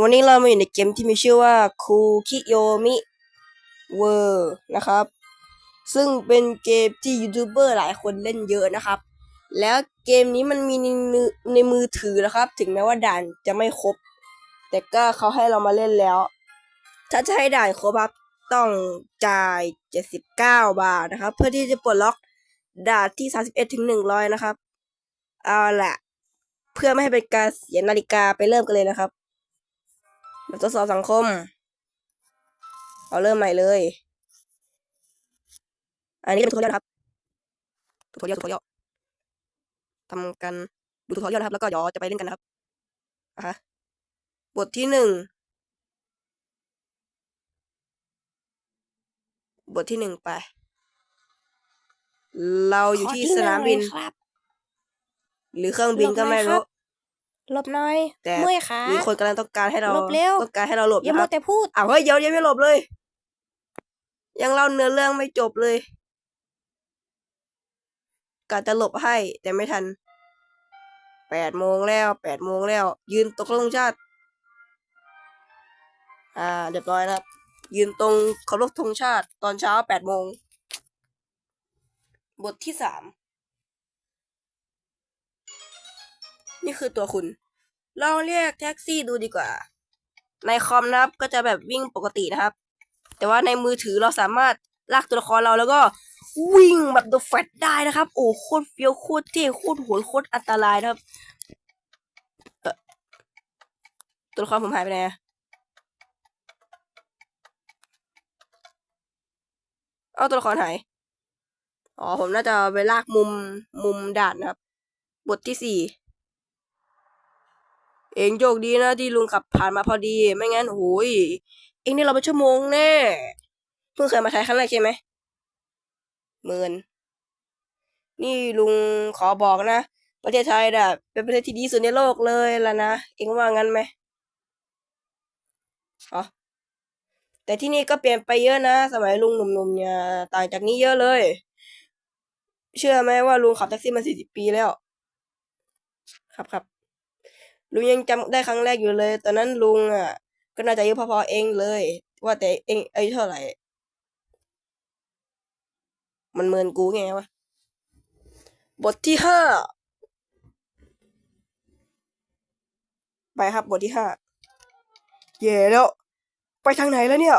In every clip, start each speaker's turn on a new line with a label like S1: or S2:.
S1: วันนี้เรามาอยู่ในเกมที่มีชื่อว่าคูคิโยมิเวอร์นะครับ ซึ่งเป็นเกมที่ยูทูบเบอร์หลายคนเล่นเยอะนะครับ แล้วเกมนี้มันมีในมือในมือถือนะครับ ถึงแม้ว่าด่านจะไม่ครบ แต่ก็เขาให้เรามาเล่นแล้ว ถ้าจะให้ด่านครบครับต้องจ่าย 79 บาทนะครับ เพื่อที่จะปลดล็อกด่านที่ 31ถึง100 นะครับ เอาละเพื่อไม่ให้เป็นการเสียนาฬิกาไปเริ่มกันเลยนะครับ แบบทดสอบสังคม เอาเริ่มใหม่เลย อันนี้เป็นทูทอเรียลนะครับทูทอเรียลทูทอเรียลทำกันดูทูทอเรียลนะครับ แล้วก็เดี๋ยวจะไปเล่นกันนะครับอะฮะบทที่หนึ่งบทที่หนึ่งไป เราอยู่ที่สนามบิน
S2: ครับ
S1: หรือเครื่องบินก็ไม่
S2: หลบหน่อยครั
S1: รู้
S2: บ หลบหน่อย
S1: แต่
S2: เมื่อยขา
S1: มีคนกำลังต้องการให้เรา
S2: หลบเร็ว
S1: ต้องการให้เราหลบ
S2: อย่า
S1: นะค
S2: มั
S1: รั
S2: ว
S1: บ
S2: แต่พูด
S1: อ้าวเฮ้ยเดี๋ยวยังไม่หลบเลย ยังเล่าเนื้อเรื่องไม่จบเลยกะจะหลบให้ แต่ไม่ทันแปดโมงแล้วแปดโมงแล้ว ยืนตรงเคารพธงชาติ อ่าเรียบร้อยนะครับ ยืนตรงเคารพธงชาติ ตอนเช้าแปดโมง บทที่สาม นี่คือตัวคุณ เราเรียกแท็กซี่ดูดีกว่า ในคอมนะครับก็จะแบบวิ่งปกตินะครับ แต่ว่าในมือถือเราสามารถลากตัวละครเราแล้วก็วิ่งแบบ The Flash ได้นะครับ โอ้โคตรเฟี้ยวโคตรเท่โคตรโหดโคตรอันตรายนะครับตัวละครผมหายไปไหนเอาตัวละครหาย อ๋อ ผมน่าจะไปลากมุมมุมด่านนะครับ บทที่สี่ เองโชคดีนะที่ลุงขับผ่านมาพอดี ไม่งั้นโอ้ยเองนี่เราไปชั่วโมงแน่เพิ่งเคยมาไทยครั้งแรกใช่ไหมหมื่นนี่ลุงขอบอกนะ ประเทศไทยน่ะ เป็นประเทศที่ดีสุดในโลกเลยล่ะนะ เองว่างั้นไหมอ๋อแต่ที่นี่ก็เปลี่ยนไปเยอะนะ สมัยลุงหนุ่มๆเนี่ยต่างจากนี้เยอะเลย เชื่อไหมว่าลุงขับแท็กซี่มาสี่สิบปีแล้ว ครับครับ ลุงยังจำได้ครั้งแรกอยู่เลย ตอนนั้นลุงอะ ก็น่าจะอายุพอๆเองเลย ว่าแต่เองอายุเท่าไหร่ มันเมินกูไงวะ บทที่ห้าไปครับบทที่ห้าเย่แล้ว ไปทางไหนแล้วเนี่ย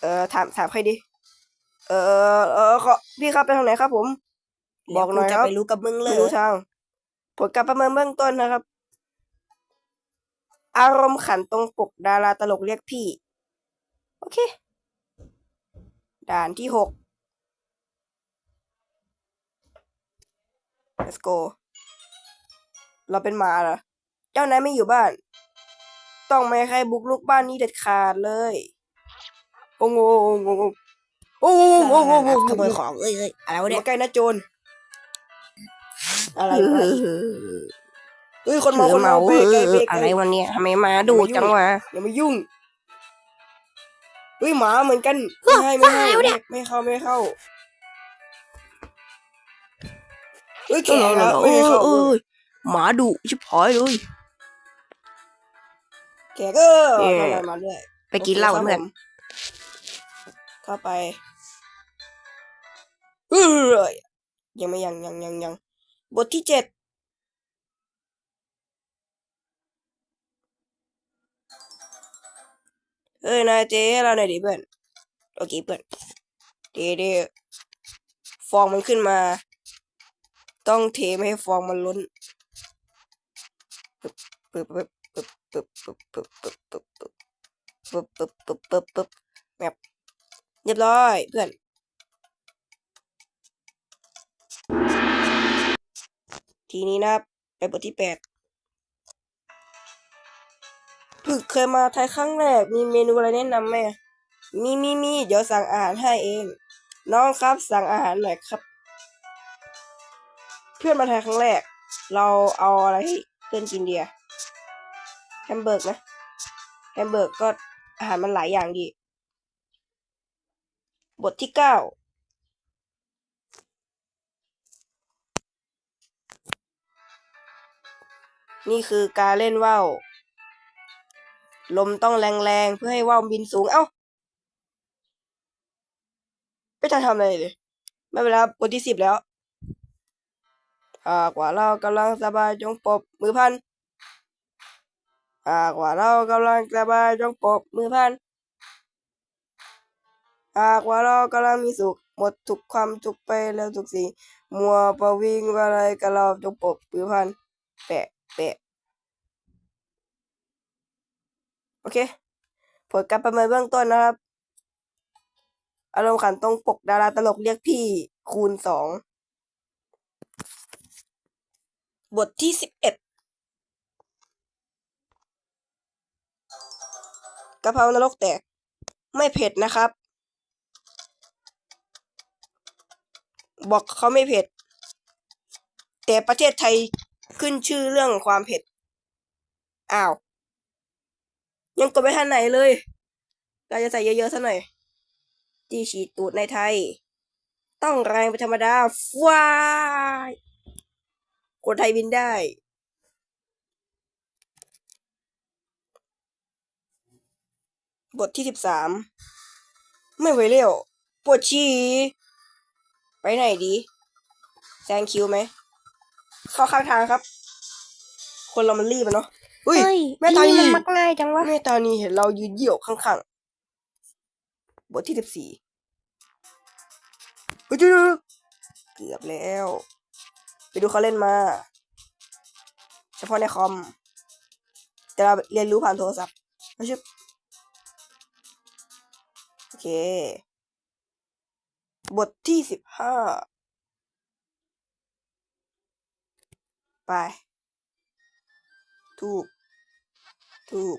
S1: เออถามถามใครดี เออเออขอพี่ครับไปทางไหนครับ ผม บอกหน่อยครับ
S2: จะไปรู้กับมึงเล
S1: ไม่
S2: ย
S1: รู้ทางผลการประเมินเบื้องต้นนะครับ อารมณ์ขันตรงปกดาราตลกเรียกพี่ โอเค ด่านที่หก let's go เราเป็นหมาเหรอ เจ้านายไม่อยู่บ้าน ต้องไม่ใครบุกลุกบ้านนี้เด็ดขาดเลย โอ้โหโอ้โหโอ้โหโอ้โหโอ้โห
S2: ขโมยของเอ้ยเอ้ยอะไรวะเนี่ย
S1: มาใกล้นะโจรอะไรวะ เฮ้ยคนเมาคนเมาไปไกลไปไกล
S2: อะไรวันเนี้ยทำไมมาดูจังวะ
S1: อย่ามายุ่งเฮ้ยหมาเหมือนกันไม่ให้ไม่ให้
S2: ตายแล้วเนี่ย
S1: ไม่เข้าไม่เข้าเฮ้ยแก
S2: เออ
S1: แล้ว
S2: เอ
S1: ไม่ให้
S2: อ
S1: เข้า
S2: เออหมาดุชิบหายเลย
S1: แกก็
S2: เออ
S1: มามาด้วย
S2: ไปกินเหล้ากับเพื่อน
S1: เข้าไปเอ้ยยังไม่ยังยังยังยังบทที่เจ็ด เอ้ยนายเจ๊เราหน่อยดิเพื่อนโอเคเพื่อนเดี๋ยวเดฟองมันขึ้นมา ต้องเทไม่ให้ฟองมันล้นปึ๊บปึ๊บปึ๊บปึ๊บปึ๊บปึ๊บปึ๊บปึ๊บปึ๊บปึ๊บปึ๊บปึ๊บปึ๊บปึ๊บแบบเรียบร้อยเพื่อนทีนี้นะครับไปบทที่แปด ฝึกเคยมาไทยครั้งแรก มีเมนูอะไรแนะนำไหมมีมีมีเดี๋ยวสั่งอาหารให้เอง น้องครับสั่งอาหารหน่อยครับ เพื่อนมาไทยครั้งแรก เราเอาอะไรให้เพื่อนกินเดียแฮมเบอร์กนะแฮมเบอร์กก็อาหารมันหลายอย่างดี บทที่เก้านี่คือการเล่นว่าว ลมต้องแรงๆเพื่อให้ว่าวบินสูง เอ้าไม่ทันทำอะไรเลย ไม่เป็นไรครับบทที่สิบแล้วหากว่าเรากำลังสบายจงปบมือพันหากว่าเรากำลังสบายจงปบมือพันหากว่าเรากำลังมีสุขหมดทุกความทุกไปแล้วทุกสิ่งมัวประวิงอะไรกับเราจงปบมือพันแปะแปะโอ เค ผลการประเมินเบื้องต้นนะครับ อารมณ์ขันตรงปกดาราตลกเรียกพี่คูณสอง บทที่สิบเอ็ดกะเพรานรกแตก ไม่เผ็ดนะครับ บอกเขาไม่เผ็ด แต่ประเทศไทยขึ้นชื่อเรื่องความเผ็ด อ้าว ยังกดไม่ทันไหนเลยเราจะใส่เยอะๆซะหน่อยที่ฉีดตูดในไทย ต้องแรงเป็นธรรมดาฟ้ายคนไทยบินได้ บทที่สิบสามไม่ไหวเร็วปวดฉี่ไปไหนดีแซงคิวไหมเข้าข้างทางครับ คนเรามันรีบอะเนาะ อุ้ย
S2: เฮ้ย
S1: แม่ตานี
S2: มันมักง่ายจังวะ
S1: แม่ตานีเห็นเรายืนเยี่ยวข้างๆ บทที่สิบสี่เฮ้ยเดี๋ยวๆเกือบแล้ว ไปดูเขาเล่นมา เฉพาะในคอม แต่เราเรียนรู้ผ่านโทรศัพท์ไม่ใช่โอเค บทที่สิบห้า ไป ถูก ถูก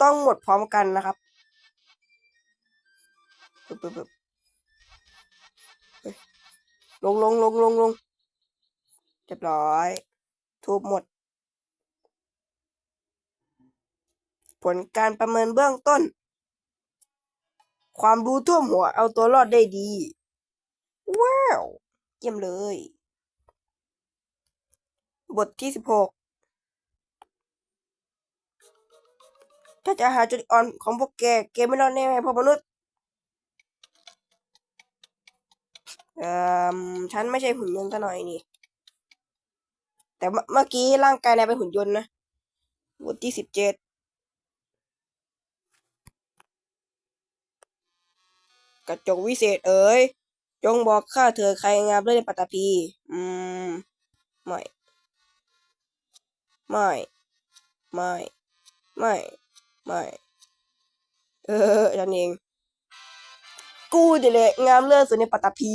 S1: ต้องหมดพร้อมกันนะครับปึ๊บปึ๊บปึ๊บลงลงลงลงลงเรียบร้อย ทูบหมด ผลการประเมินเบื้องต้น ความรู้ท่วมหัวเอาตัวรอดได้ดี ว้าว เยี่ยมเลย บทที่สิบหก ถ้าจะหาจุดอ่อนของพวกแกแกไม่รอดแน่พวกมนุษย์เอ่อฉันไม่ใช่หุ่นยนต์ซะหน่อยนี่ แต่เมื่อเมื่อกี้ร่างกายนายเป็นหุ่นยนต์นะบทที่สิบเจ็ดกระจกวิเศษเอ๋ย จงบอกข้าเธอใครงามเลิศในปัตตภีอืม ไม่ ไม่ ไม่ ไม่ ไม่ เออฉันเอง กูนี่แหละงามเลิศสุดในปัตตภี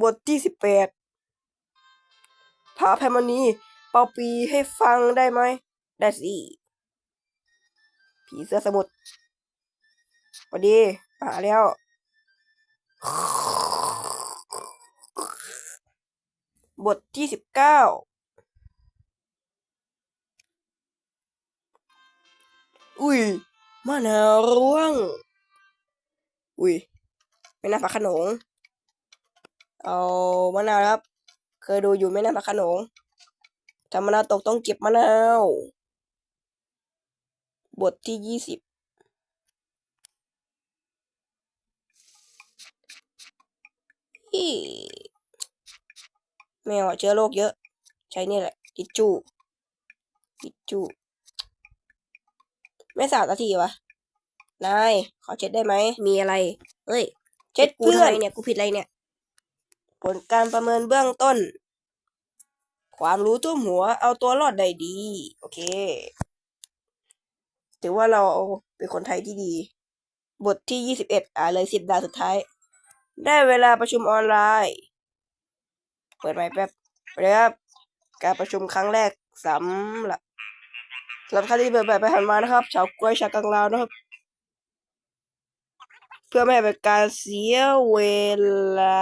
S1: บทที่สิบแปดพาแพมณีเป่าปีให้ฟังได้ไหม ได้สิ ผีเสื้อสมุทรสวัสดีมาแล้ว บทที่สิบเก้า อุ้ยมะนาวร่วง อุ้ยไม่น่าพักขนง เอามะนาวครับ เคยดูอยู่ไม่น่าพักขนงถ้ามะนาวตกต้องเก็บมะนาว บทที่ยี่สิบแมวอะเชื้อโรคเยอะ ใช้นี่แหละทิชชู่ทิชชู่ ไม่สาดสักทีวะ นาย ขอเช็ดได้ไหม มีอะไรเอ้ย เช็ดกูทำไมเนี่ย กูผิดอะไรเนี่ย ผลการประเมินเบื้องต้น ความรู้ทุ่วมหัว เอาตัวรอดได้ดี โอเค ถือว่าเราเป็นคนไทยที่ดี บทที่ยี่สิบเอ็ดอ่านเลยสิบดาวสุดท้าย ได้เวลาประชุมออนไลน์ เปิดไมค์แป๊บเลยครับ การประชุมครั้งแรกสำหรับ สำหรับท่านที่เปิดแบบไปหันมานะครับชาวกล้วยชาวกังลาวนะครับ เพื่อไม่ให้เป็นการเสียเวลา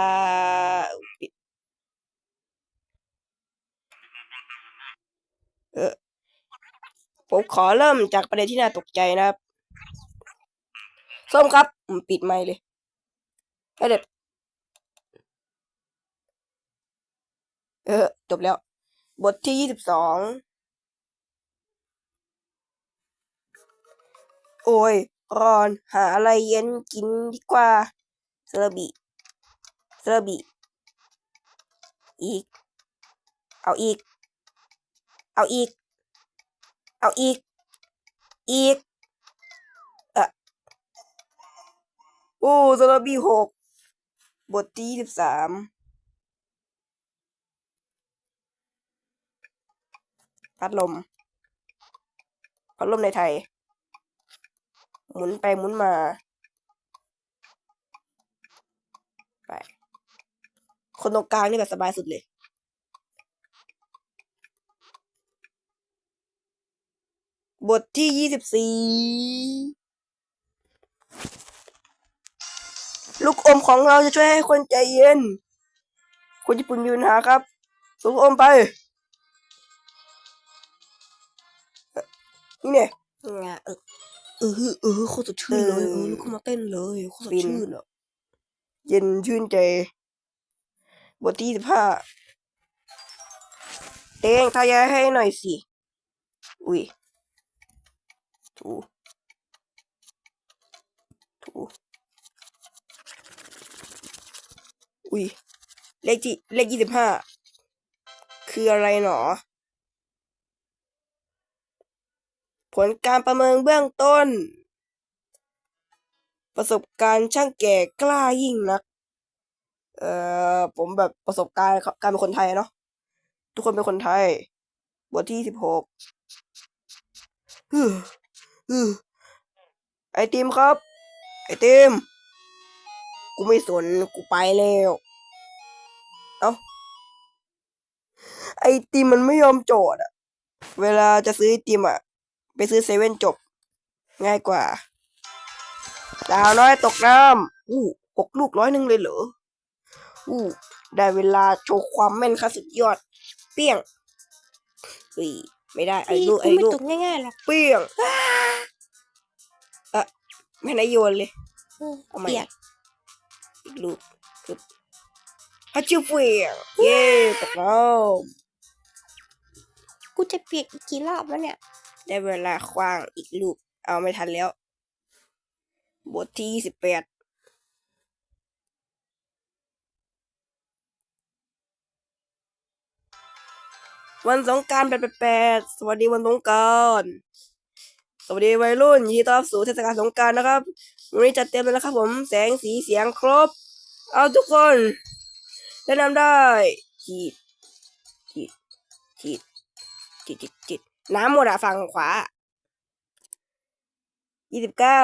S1: เออผมขอเริ่มจากประเด็นที่น่าตกใจนะครับส้มครับอืมปิดไมค์เลยให้เด็ดเออ จบแล้ว บทที่ยี่สิบสอง โอ้ยร้อน หาอะไรเย็นกินดีกว่าเซราบิเซราบิอีก เอาอีก เอาอีก เอาอีก อีก เอะโอ้เซราบิหกบทที่สิบสามพัดลมพัดลมในไทย หมุนไปหมุนมา ไป คนตรงกลางนี่แบบสบายสุดเลยบทที่ยี่สิบสี่ลูกอมของเราจะช่วยให้คนใจเย็น คนญี่ปุ่นมีปัญหาครับส่งลูกอมไป นี่เนี่ย
S2: งะเออ
S1: เออเออโคตรสดชื่นเลย
S2: เอ
S1: เอ
S2: อ
S1: อลุกขึ้นมาเต้นเลยโคตรสด
S2: ฟิน
S1: ชื่นอะ เย็นชื่นใจบทที่สิบห้าเต้งทายาให้หน่อยสิ อุ้ยถูถูอุ้ยเลขที่เลขยี่สิบห้าคืออะไรหนอ ผลการประเมินเบื้องต้น ประสบการณ์ช่างแก่กล้ายิ่งนัก เอ่อผมแบบประสบการณ์การเป็นคนไทยเนาะทุกคนเป็นคนไทย บทที่สิบหกไอติมครับ ไอติม กูไม่สน กูไปแล้ว เอ้า ไอติมมันไม่ยอมจอดอะ เวลาจะซื้อไอติมอะ ไปซื้อเซเว่นจบ ง่ายกว่า ดาวน้อยตกน้ำอู้หกลูกร้อยหนึ่งเลยเหรออู้ได้เวลาโชว์ความแม่นขั้นสุดยอด เปี้ยงอุ้ยไม่ได้ไอ้ลูกไอ้
S2: ไม่
S1: ลูก
S2: ตกง่ายๆหรอก
S1: เปี้ยงอะไม่ได้โยนเลย
S2: เออ
S1: ทำไม
S2: เปียก
S1: อีกลูกคือฮัชิเฟียงเย้ตกน้
S2: กูจะเปียกอีกกี่รอบแล้วเนี่ยำ
S1: ได้เวลาคว้างอีกลูก เอาไม่ทันแล้ว บทที่ยี่สิบแปดวันสงการแปดแปดสวัสดีวันสงการสวัสดีวัยรุ่นยินดีต้อนรับสู่เทศกาลสงการนะครับ วันนี้จัดเต็มเลยนะครับ ผมแสงสีเสียงครบ เอาทุกคนแนะนำได้ขีดขีดขีดขีดขีดขีด น้ำหมดอะฝั่งขวายี่สิบเก้า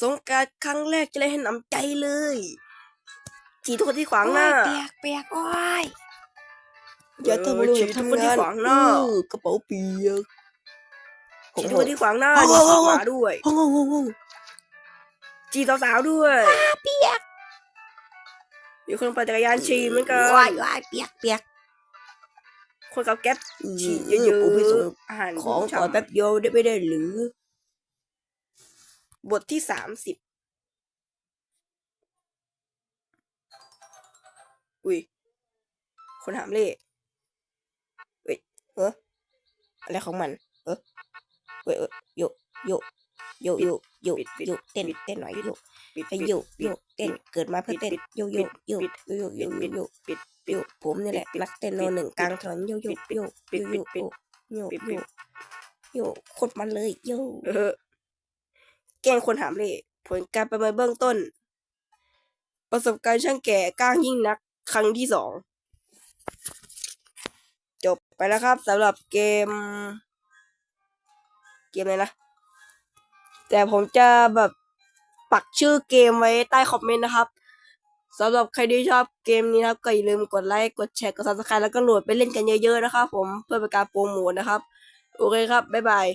S1: สงกรารครั้งแรกจะได้เห็นน้ำใจเลยจีทุกคนที่ขวางหน้า
S2: โอ้ยเปียกเปียกโอ้ย
S1: อย่าทำอะไร
S2: เออฉีดทุกคนที่ขวางหน้า
S1: เออกระเป๋าเปียก
S2: โอ้
S1: จี
S2: โห
S1: ทุกคนที่ขวางหน้า
S2: โอ้โห
S1: จีขวาด้วย
S2: โอ้โหโอ้โห
S1: จีสาวๆด้วย
S2: เปียก
S1: มีคนปั่นจักรยานฉี่เหมือนกัน
S2: ว้ายว้ายเปียกเปียก
S1: คนขับแก๊ปฉี่
S2: อืม
S1: เยอะ
S2: กูไปส่ง
S1: ๆอาหาร
S2: ของ
S1: ฉ่ำ
S2: ก่อนแป๊บเดียวได้ไม่ได้หรือ
S1: บทที่สามสิบอุ้ย คนถามเล่เฮ้ยเอออะไรของมัน เออเฮ้ยเออโยโย โยโยโย
S2: ปิดปิด
S1: โยเต้น
S2: ปิด
S1: เต้นหน่อย
S2: ปิด
S1: โย
S2: ปิด
S1: ไอ
S2: ปิด
S1: โยโย
S2: ปิด
S1: เต้นเกิดมาเพื่อเต้น
S2: ปิด
S1: โยโย
S2: ปิด
S1: โย
S2: ปิด
S1: โยโยโยโย
S2: ปิด
S1: โยผมนี่แหละ
S2: ปิด
S1: นักเต้นโน
S2: ปิด
S1: หนึ่งกลางถนนโยโยโย
S2: ปิด
S1: โย
S2: ปิ
S1: โย
S2: ดปิด
S1: โย
S2: ปิด
S1: โย
S2: ปิด
S1: โยโคตรมันเลยโยเออแกล้งคนถามเลยผลการประเมินเบื้องต้น ประสบการณ์ช่างแก่กล้างยิ่งนัก ครั้งที่สองจบไปแล้วครับสำหรับเกม เกมอะไรนะ แต่ผมจะแบบปักชื่อเกมไว้ใต้คอมเมนต์นะครับสำหรับใครที่ชอบเกมนี้นะครับก็อย่าลืมกดไลค์กดแชร์กด subscribe แล้วก็โหลดไปเล่นกันเยอะๆนะครับผมเพื่อเป็นการโปรโมทนะครับ โอเคครับ บ๊ายบาย